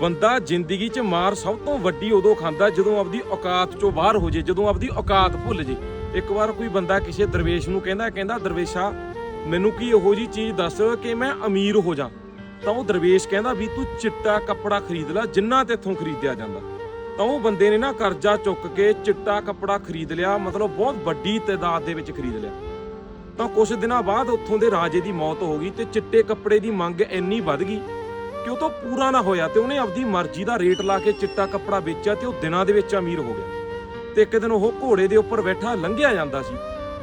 ਬੰਦਾ ਜ਼ਿੰਦਗੀ 'ਚ ਮਾਰ ਸਭ ਤੋਂ ਵੱਡੀ ਉਦੋਂ ਖਾਂਦਾ ਜਦੋਂ ਆਪਦੀ ਔਕਾਤ 'ਚੋਂ ਬਾਹਰ ਹੋ ਜੇ, ਜਦੋਂ ਆਪਦੀ ਔਕਾਤ ਭੁੱਲ ਜੇ। ਇੱਕ ਵਾਰ ਕੋਈ ਬੰਦਾ ਕਿਸੇ ਦਰਵੇਸ਼ ਨੂੰ ਕਹਿੰਦਾ ਕਹਿੰਦਾ, ਦਰਵੇਸ਼ਾ, ਮੈਨੂੰ ਕੀ ਇਹੋ ਜੀ ਚੀਜ਼ ਦੱਸ ਕਿ ਮੈਂ ਅਮੀਰ ਹੋ ਜਾ? ਤਾਂ ਉਹ ਦਰਵੇਸ਼ ਕਹਿੰਦਾ ਵੀ, ਤੂੰ ਚਿੱਟਾ ਕੱਪੜਾ ਖਰੀਦ ਲੈ, ਜਿੰਨਾ ਤੇਥੋਂ ਖਰੀਦਿਆ ਜਾਂਦਾ। ਤਾਂ ਉਹ ਬੰਦੇ ਨੇ ਨਾ ਕਰਜ਼ਾ ਚੁੱਕ ਕੇ ਚਿੱਟਾ ਕੱਪੜਾ ਖਰੀਦ ਲਿਆ, ਮਤਲਬ ਬਹੁਤ ਵੱਡੀ ਤਾਦਾਦ ਦੇ ਵਿੱਚ ਖਰੀਦ ਲਿਆ। ਤਾਂ ਕੁਝ ਦਿਨਾਂ ਬਾਅਦ ਉੱਥੋਂ ਦੇ ਰਾਜੇ ਦੀ ਮੌਤ ਹੋ ਗਈ ਤੇ ਚਿੱਟੇ ਕੱਪੜੇ ਦੀ ਮੰਗ ਇੰਨੀ ਵੱਧ ਗਈ ਕਿ ਉਹ ਤੋਂ ਪੂਰਾ ਨਾ ਹੋਇਆ ਤੇ ਉਹਨੇ ਆਪਦੀ ਮਰਜ਼ੀ ਦਾ ਰੇਟ ਲਾ ਕੇ ਚਿੱਟਾ ਕੱਪੜਾ ਵੇਚਿਆ ਤੇ ਉਹ ਦਿਨਾਂ ਦੇ ਵਿੱਚ ਅਮੀਰ ਹੋ ਗਿਆ। ਤੇ ਇੱਕ ਦਿਨ ਉਹ ਘੋੜੇ ਦੇ ਉੱਪਰ ਬੈਠਾ, ਲੰਘਿਆ ਜਾਂਦਾ ਸੀ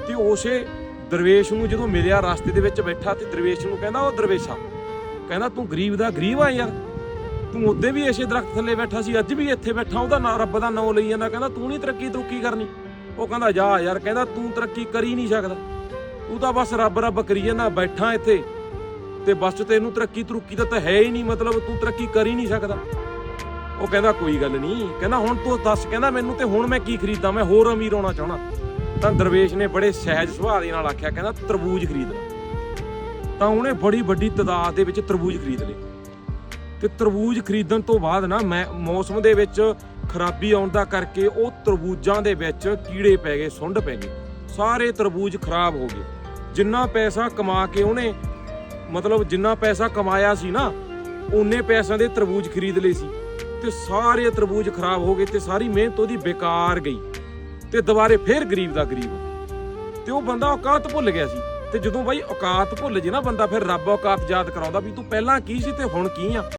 ਤੇ ਉਸੇ ਦਰਵੇਸ਼ ਨੂੰ ਜਦੋਂ ਮਿਲਿਆ, ਰਸਤੇ ਦੇ ਵਿੱਚ ਬੈਠਾ ਤੇ ਦਰਵੇਸ਼ ਨੂੰ ਕਹਿੰਦਾ, ਉਹ ਦਰਵੇਸ਼ਾ, ਕਹਿੰਦਾ, ਤੂੰ ਗਰੀਬ ਦਾ ਗਰੀਬ ਆ ਯਾਰ। ਤੂੰ ਉੱਦੇ ਵੀ ਇਸੇ ਦਰਖਤ ਥੱਲੇ ਬੈਠਾ ਸੀ, ਅੱਜ ਵੀ ਇੱਥੇ ਬੈਠਾ, ਉਹਦਾ ਨਾਂ ਰੱਬ ਦਾ ਨਾਮ ਲਈ ਜਾਂਦਾ, ਕਹਿੰਦਾ, ਤੂੰ ਨਹੀਂ ਤਰੱਕੀ ਤਰੁੱਕੀ ਕਰਨੀ। ਉਹ ਕਹਿੰਦਾ, ਜਾ ਯਾਰ, ਕਹਿੰਦਾ, ਤੂੰ ਤਰੱਕੀ ਕਰੀ ਨਹੀਂ ਸਕਦਾ। ਤੂੰ ਤਾਂ ਬਸ ਰੱਬ ਰੱਬ ਕਰੀ ਜਾਂਦਾ, ਬੈਠਾ ਇੱਥੇ। ਤੇ ਬਸ ਤੈਨੂੰ ਤਰੱਕੀ ਤਰੁੱਕੀ ਦਾ ਤਾਂ ਹੈ ਹੀ ਨਹੀਂ, ਮਤਲਬ ਤੂੰ ਤਰੱਕੀ ਕਰ ਹੀ ਨਹੀਂ ਸਕਦਾ। ਉਹ ਕਹਿੰਦਾ ਕੋਈ ਗੱਲ ਨਹੀਂ, ਕਹਿੰਦਾ ਹੁਣ ਤੂੰ ਦੱਸ, ਕਹਿੰਦਾ ਮੈਨੂੰ ਤੇ ਹੁਣ ਮੈਂ ਕੀ ਖਰੀਦਾਂ, ਮੈਂ ਹੋਰ ਅਮੀਰ ਹੋਣਾ ਚਾਹਣਾ ਤਾਂ ਦਰਵੇਸ਼ ਨੇ ਬੜੇ ਸਹਿਜ ਸੁਭਾਅ ਦੇ ਨਾਲ ਆਖਿਆ, ਕਹਿੰਦਾ ਤਰਬੂਜ ਖਰੀਦ ਲੈ। ਤਾਂ ਉਹਨੇ ਬੜੀ ਵੱਡੀ ਤਦਾਦ ਦੇ ਵਿੱਚ ਤਰਬੂਜ ਖਰੀਦ ਲਏ। ਤੇ ਤਰਬੂਜ ਖਰੀਦਣ ਤੋਂ ਬਾਅਦ ਨਾ ਮੈਂ, ਮੌਸਮ ਦੇ ਵਿੱਚ ਖਰਾਬੀ ਆਉਣ ਦਾ ਕਰਕੇ ਉਹ ਤਰਬੂਜਾਂ ਦੇ ਵਿੱਚ ਕੀੜੇ ਪੈ ਗਏ, ਸੁੰਡ ਪੈ ਗਏ। ਸਾਰੇ ਤਰਬੂਜ ਖਰਾਬ ਹੋ ਗਏ। ਜਿੰਨਾ ਪੈਸਾ ਕਮਾ ਕੇ ਉਹਨੇ ਮਤਲਬ ਜਿੰਨਾ ਪੈਸਾ ਕਮਾਇਆ ਸੀ ਨਾ, ਉਹਨੇ ਪੈਸਿਆਂ ਦੇ ਤਰਬੂਜ ਖਰੀਦ ਲਏ ਸੀ। ਤੇ ਸਾਰੇ ਤਰਬੂਜ ਖਰਾਬ ਹੋ ਗਏ ਤੇ ਸਾਰੀ ਮਿਹਨਤ ਉਹਦੀ ਬੇਕਾਰ ਗਈ। ਤੇ ਦੁਬਾਰੇ ਫੇਰ ਗਰੀਬ ਦਾ ਗਰੀਬ। ਤੇ ਉਹ ਬੰਦਾ ਔਕਾਤ ਭੁੱਲ ਗਿਆ ਸੀ। ਤੇ ਜਦੋਂ ਬਾਈ ਔਕਾਤ ਭੁੱਲ ਜੇ ਨਾ ਬੰਦਾ, ਫਿਰ ਰੱਬ ਔਕਾਤ ਯਾਦ ਕਰਾਉਂਦਾ ਵੀ ਤੂੰ ਪਹਿਲਾਂ ਕੀ ਸੀ ਤੇ ਹੁਣ ਕੀ ਆ?